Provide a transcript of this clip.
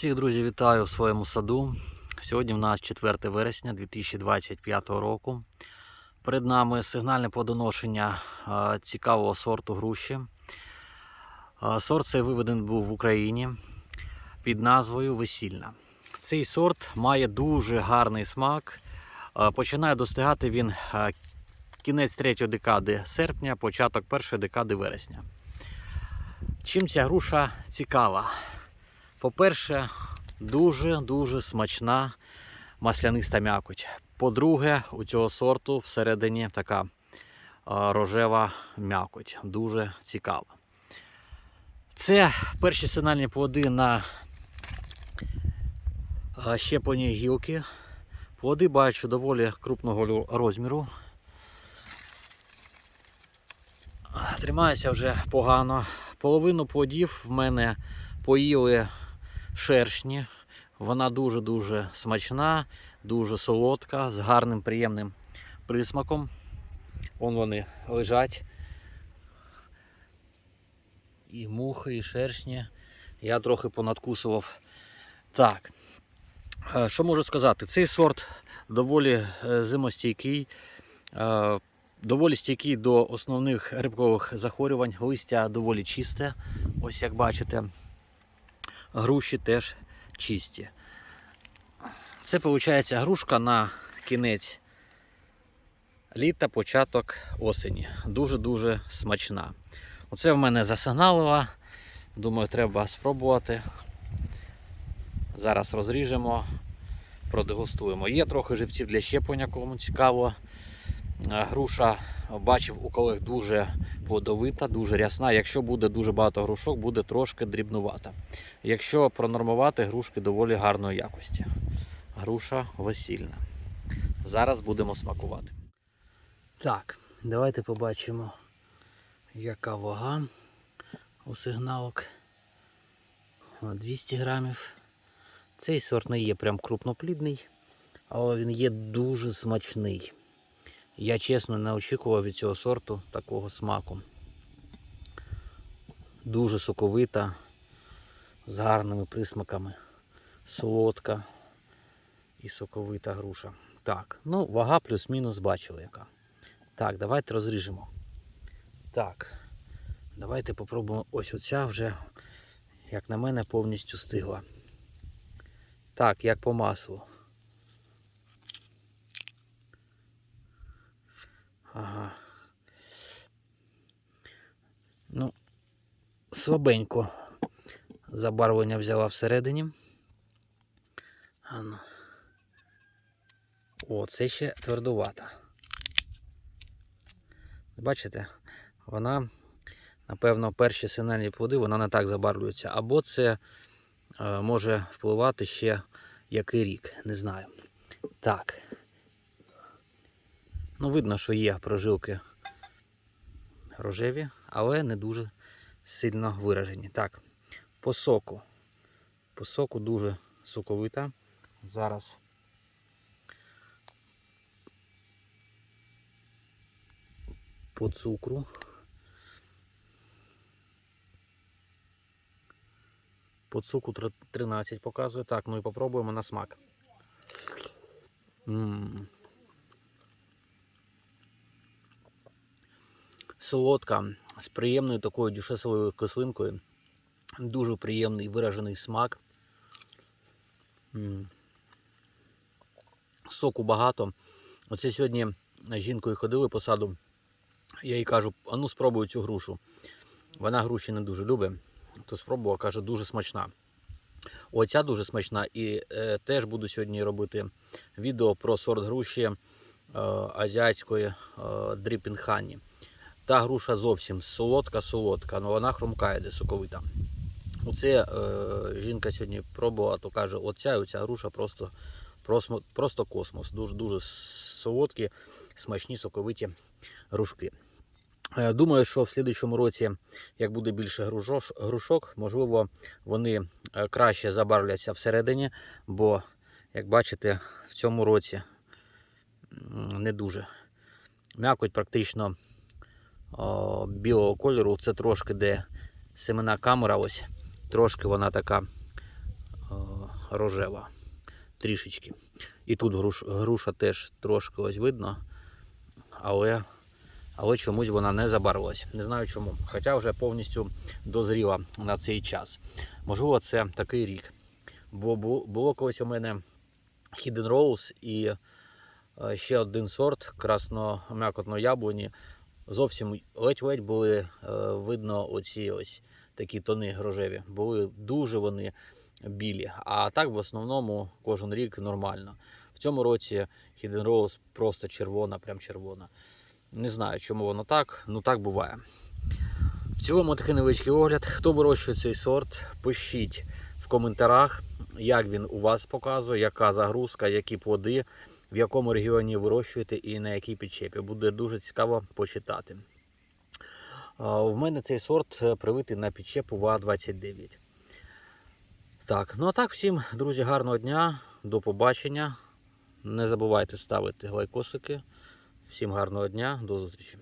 Всіх друзі вітаю в своєму саду. Сьогодні в нас 4 вересня 2025 року. Перед нами сигнальне плодоношення а, цікавого сорту груші. Сорт цей виведений був в Україні під назвою Весільна. Цей сорт має дуже гарний смак. Починає достигати він кінець третьої декади серпня, початок першої декади вересня. Чим ця груша цікава? По-перше, дуже-дуже смачна масляниста м'якоть. По-друге, у цього сорту всередині така рожева м'якоть. Дуже цікава. Це перші сигнальні плоди на щеплені гілки. Плоди бачу доволі крупного розміру. Тримаюся вже погано. Половину плодів в мене поїли шершні. Вона дуже-дуже смачна, дуже солодка, з гарним приємним присмаком. Вон вони лежать. І мухи, і шершні. Я трохи понадкусував. Так. е, Що можу сказати? Цей сорт доволі е, зимостійкий, е, доволі стійкий до основних грибкових захворювань. Листя доволі чисте. Ось як бачите груші теж чисті. Це виходить грушка на кінець літа, початок осені. Дуже-дуже смачна. Оце в мене засигналила. Думаю, треба спробувати. Зараз розріжемо, продегустуємо. Є трохи живців для щеплення, кому цікаво. Груша бачив у колег дуже плодовита, дуже рясна. Якщо буде дуже багато грушок, буде трошки дрібнувата. Якщо пронормувати, грушки доволі гарної якості. Груша весільна. Зараз будемо смакувати. Так, давайте побачимо, яка вага у сигналок. 200 грамів. Цей сорт не є прям крупноплідний, але він є дуже смачний. Я чесно не очікував від цього сорту такого смаку. Дуже соковита, з гарними присмаками, солодка і соковита груша. Так, ну вага плюс-мінус бачили яка. Так, давайте розріжемо. Так, давайте попробуємо. Ось оця вже, як на мене, повністю стигла. Так, як по маслу. Ага. Ну, слабенько забарвлення взяла всередині. Ану. О, це ще твердувата. Бачите, вона, напевно, перші сигнальні плоди, вона не так забарвлюється. Або це е, може впливати ще який рік, не знаю. Так. Ну, видно, що є прожилки рожеві, але не дуже сильно виражені. Так, по соку. По соку дуже соковита. Зараз по цукру. По цукру 13 показує. Так, ну і попробуємо на смак. М. Солодка з приємною такою дюшесовою кислинкою. Дуже приємний виражений смак. Соку багато. Оце сьогодні з жінкою ходили по саду. Я їй кажу, а ну спробуй цю грушу. Вона груші не дуже любить, то спробувала, каже, дуже смачна. Оця дуже смачна. І е, теж буду сьогодні робити відео про сорт груші е, азіатської е, дріпінхані. Та груша зовсім солодка-солодка, але вона хрумкає де соковита. Оце е, жінка сьогодні пробувала, то каже, оця оця груша просто, просто, просто космос. Дуже дуже солодкі, смачні, соковиті грушки. Е, Думаю, що в слідчому році, як буде більше грушош- грушок, можливо, вони е, краще забарвляться всередині, бо, як бачите, в цьому році не дуже. М'якоть практично білого кольору. Це трошки де семена камера ось. Трошки вона така рожева. Трішечки. І тут груш, груша теж трошки ось видно, але, але чомусь вона не забарвилась. Не знаю чому. Хоча вже повністю дозріла на цей час. Можливо, це такий рік. Бо було колись у мене Hidden Rose і е, ще один сорт красно-м'якотної яблуні. Зовсім ледь-ледь були е, видно оці ось такі тони рожеві. Були дуже вони білі. А так в основному кожен рік нормально. В цьому році Hidden Rose просто червона, прям червона. Не знаю, чому воно так, ну так буває. В цілому такий невеличкий огляд. Хто вирощує цей сорт, пишіть в коментарях, як він у вас показує, яка загрузка, які плоди, в якому регіоні вирощуєте і на якій підчепі. Буде дуже цікаво почитати. У мене цей сорт е, привитий на підчепу ВА-29. Так, ну а так, всім, друзі, гарного дня, до побачення. Не забувайте ставити лайкосики. Всім гарного дня, до зустрічі.